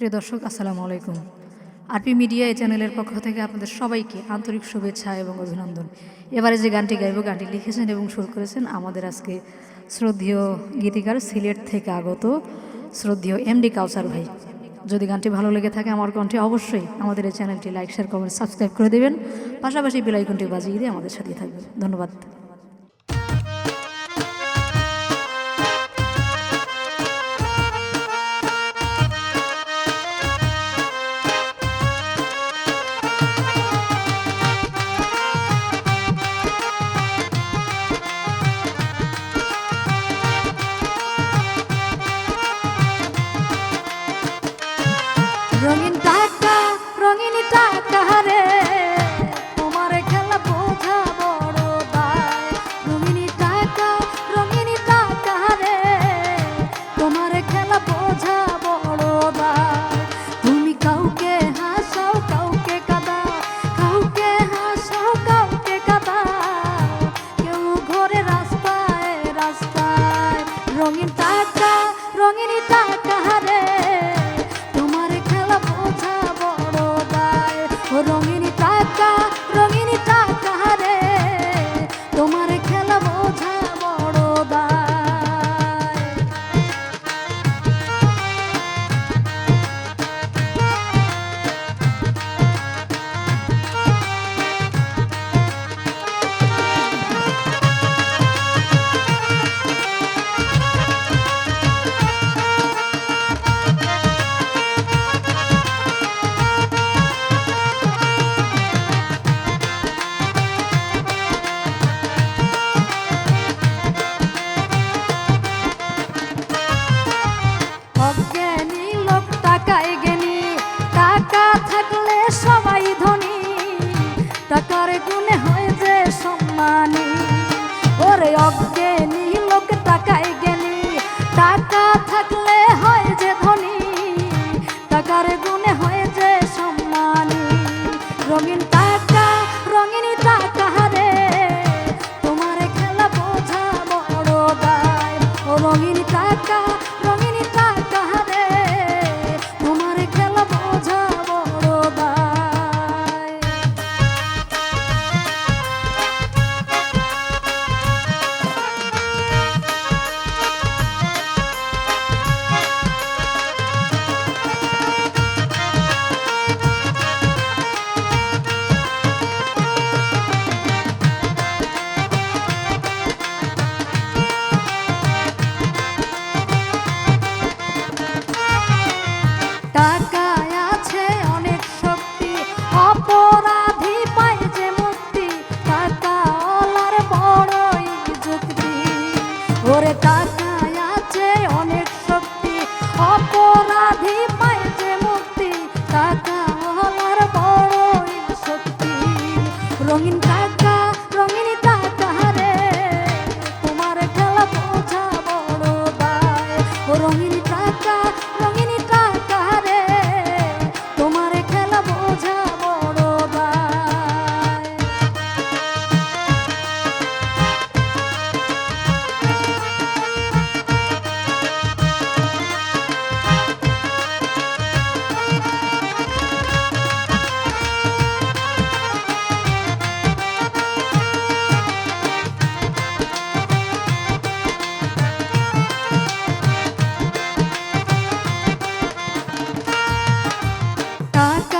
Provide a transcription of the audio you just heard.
প্রিয় দর্শক, আসসালামু আলাইকুম। আরপি মিডিয়া এই চ্যানেলের পক্ষ থেকে আপনাদের সবাইকে আন্তরিক শুভেচ্ছা এবং অভিনন্দন। এবারে যে গানটি গাইব, গানটি লিখেছেন এবং শুরু করেছেন আমাদের আজকে শ্রদ্ধীয় গীতিকার সিলেট থেকে আগত শ্রদ্ধেয় এমডি কাউসার ভাই। যদি গানটি ভালো লেগে থাকে আমার কণ্ঠে, অবশ্যই আমাদের এই চ্যানেলটি লাইক, শেয়ার, কমেন্ট, সাবস্ক্রাইব করে দেবেন। পাশাপাশি বেলাইকনটি বাজিয়ে দিয়ে আমাদের সাথে থাকবেন। ধন্যবাদ। সবাই ধনী টাকার গুণে হয় টাকায় আছে অনেক শক্তি। অপরাধী পায় যে মুক্তি। টাকা ওলার বড়ই যুক্তি। ওরে টাকায় আছে অনেক শক্তি। অপরাধী পায় যে মুক্তি। টাকা ওলার বড়ই শক্তি। রঙিন টাকা টাকার